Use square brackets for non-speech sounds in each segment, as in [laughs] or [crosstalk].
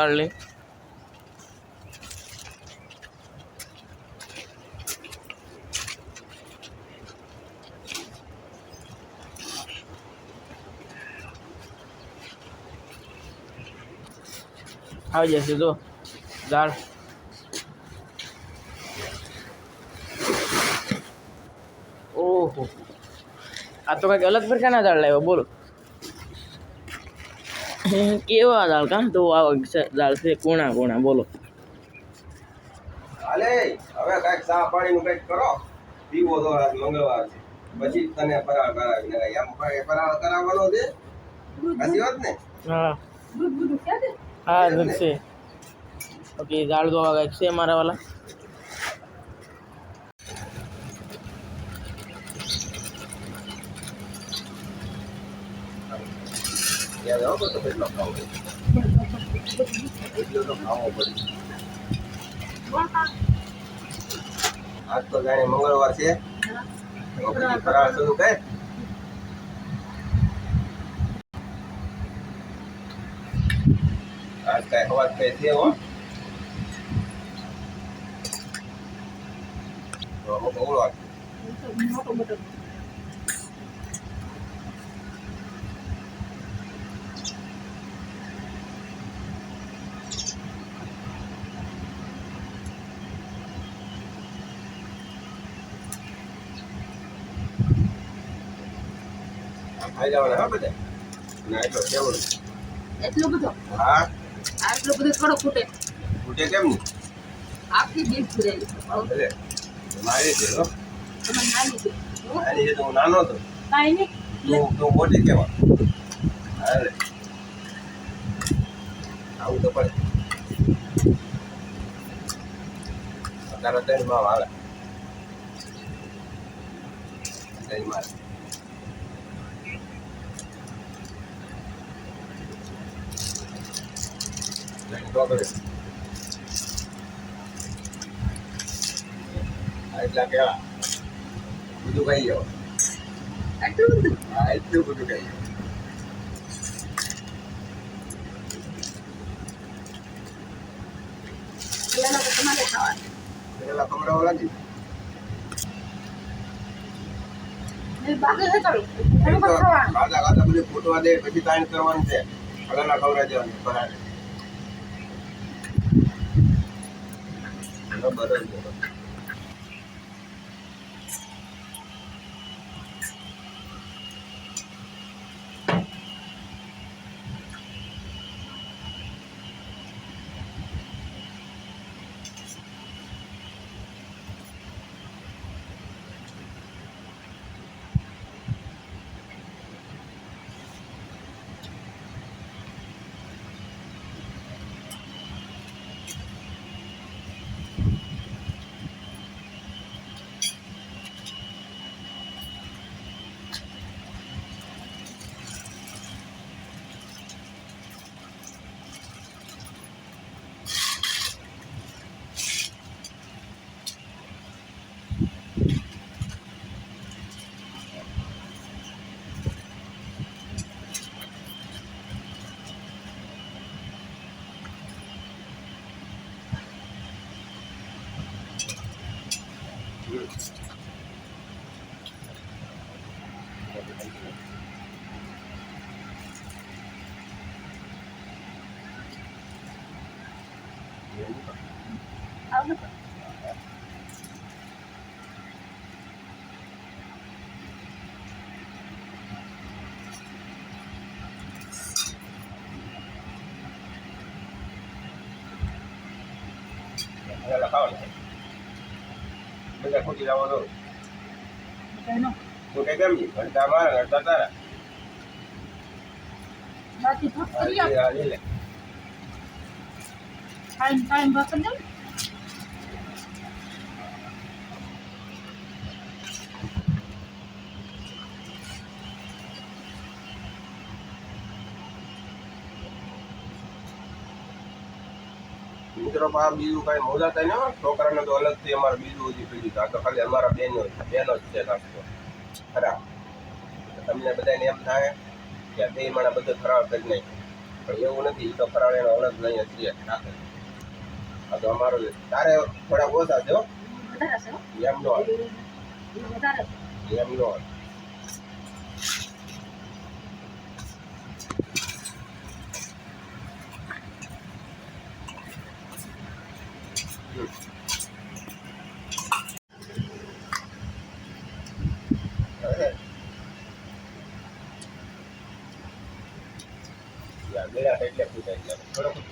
દાળની આવી જશે જો દાળ ઓહો. આ તો કંઈક અલગ પ્રકારના દાળ લાવ્યો બોલો. [laughs] કેવા દાળ? કામ તો આ દાળ છે. કોણા કોણા બોલો. હાલે હવે કંઈક સા પાણી નું કંઈક કરો. પીવો તો આજ મંગળવાર છે. પછી તને ફરાળ કરાવી ને એમ ફરાળ ફરાળ કરાવવાનો છે? સાચી વાત ને? હા. હા દૂધ છે. ઓકે દાળ તો આ કંઈક છે મારા વાલા. ત્યાં જાઓ તો એટલો ખાવો એટલો તો ખાવો પડે આજ તો જાણે મંગળવાર છે ફરાળ શરૂ કર આજ કાંઈ હવાજ કઈ છે હો તો અમુક જવાના હા બધા? ના એટલો કેવું એટલું બધું? હા. આટલું બધું થોડો ખૂટે. ફૂટે કેમ નહીં આખી બીજ ભરેલી. ભલે મારી છે હો. તમે નાની છે. મારી છે તો હું નાનો હતો. કાંઈ નહીં. તું તું મોટી કેવા? અરે આવું તો પડે. માં હાલે. ત્રણમાં ત્રણ તો કરે આ એટલા કેવા બધું ખાઈ જાવ આટલું બધું હા એટલું ફૂટવા દે પછી તાણ કરવાનું છે અગાના ખવડા દેવાનું ફરાળે બરાબર જ છે. આવું પેલા ખાવાનું બધા ખોટી લાવો તો એનો તું કઈ કેમ નહીં ઘંટા મારા ઘંટા તારા બાકી ભૂખ આ કરી લે, આ લે લે. ટાઈમ ટાઈમ બકર દઉં મિત્રો આ બીજું કઈ મોજા થાય ને. છોકરાને તો અલગથી અમારે બીજું હજી પીડ્યું તો ખાલી અમારા બેનો જ બેનો જ છે ખરા તમને બધાને એમ થાય કે બે માણા બધું ખરાબ કરી નાખ્યું પણ એવું નથી તો ફરાળ એનો અલગ નહીં હશે આ તો અમારો તારે થોડા ઓછા છે. એમ નો એમ નો હાલે. હમ. હવે યાર મેળા એટલે ફૂટાઈ ગયા બરોબર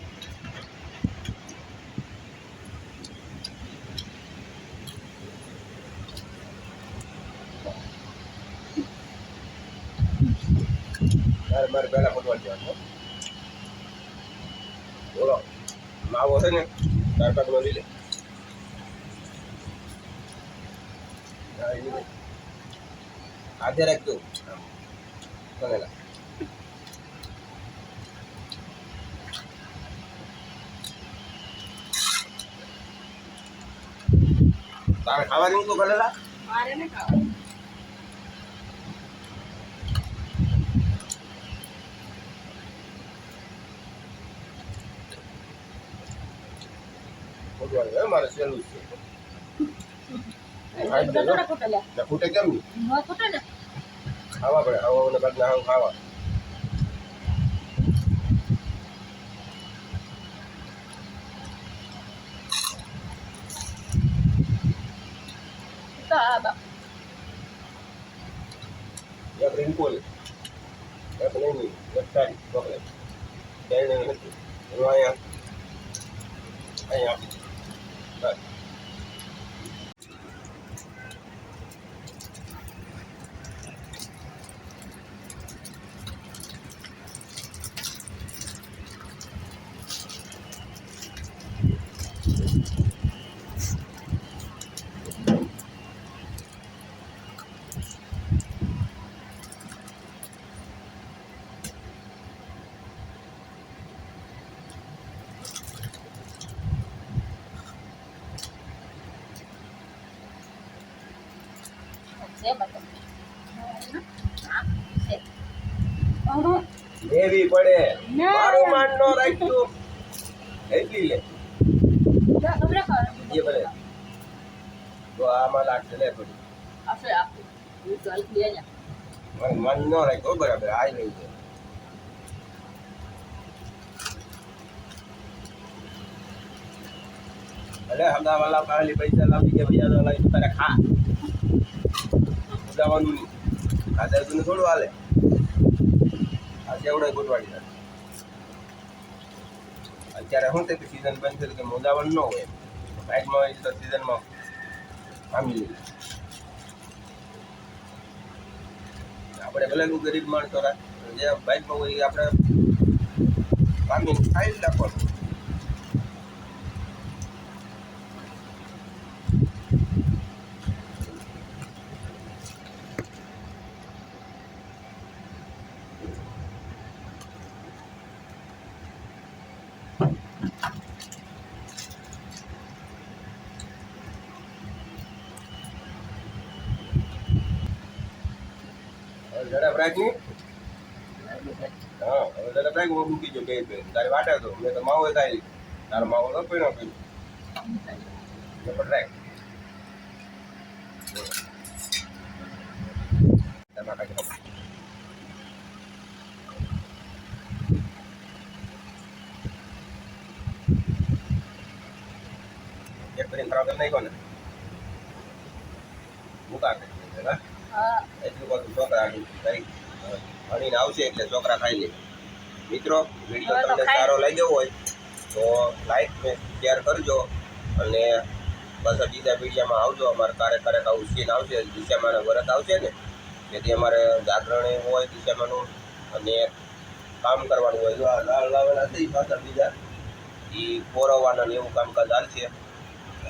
મારે મારે પહેલા ફૂટવા જવાનું હો. બોલો માવો છે ને ચાર પાંચમાં લઈ લે હા, એ લીધે. હાથે રાખજો આમ. બનેલા તારે ખાવાની મૂકો બનેલા મારે ને ખાવા ફૂટવાનું હે મારે સહેલું જ છે એટલે બધા થોડા ખોટા લે ને ફૂટે કેમ નહીં ન ખોટે ને ખાવા પડે ખાવા ને બદલે આવું ખાવા તો આ બા એક રિંકુલ એક નહીં એક સારી ચોકલેટ તેને નથી એનું લેવી પડે. મારું માન નો રાખ્યું એટલી લે. તો આમાં લાગશે થોડી. આઈ મન નો બરાબર. આ લઈ અલે હમદા વાલા પાલી પૈસા લાવી કે ભૈયા લાવી તારે ખા. ઉડાવવાનું નહીં. ખાધા તું થોડું હાલે. આ કેવડે ગોટવાડી નાખે. અત્યારે શું કે સીઝન બંધ થયું કે મોદાવન ન હોય. બાઇકમાં હોય તો સિઝનમાં પામી લઈએ. આપણે ભલે ગરીબ માણસો રાખ જે બાઇકમાં હોય એ આપણે પામી જ નાખવાનું. ઝડપ રાખની હા, હવે ઝડપ રાખ હું મૂકી જો બે બે. તારી વાટે તો, મેં તો માવો થાય તારો માવો તો પીણો પીણો. ઝડપ રાખ. તેમાં કાંઈ ખબર. એક કરીને કરી નાખ્યો ને મૂકા કરી દીધો, હા હા એટલું બધું છોકરા કરી ભણીને આવશે એટલે છોકરા ખાઈ લે. મિત્રો વીડિયો તમને સારો લાગ્યો હોય તો લાઈક ને શેર કરજો અને બસ બીજા વિડીયામાં આવજો. અમારે ક્યારેક ક્યારેક આવું સીન આવશે. દિશામાના વ્રત આવશે ને. જેથી અમારે જાગરણે હોય દિશામાનું અને કામ કરવાનું હોય. આ લાલ લાવેલા છે પાછળ બીજા. એ પોરવવાના ને એવું કામકાજ હાલશે.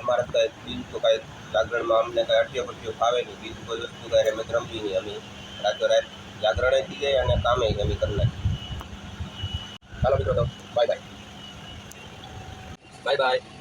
અમારે કાંઈ બીજું તો કાંઈ જાગરણમાં અમને કાંઈ અઠ્યો પઠ્યો ફાવે નહીં. બીજું કોઈ વસ્તુ કાંઈ રમત રમવી નહીં અમે. રાતો રાત જાગરણે થઈ જાય અને કામે અમે કરી નાખી. ચાલો મિત્રો, તો બાય બાય બાય બાય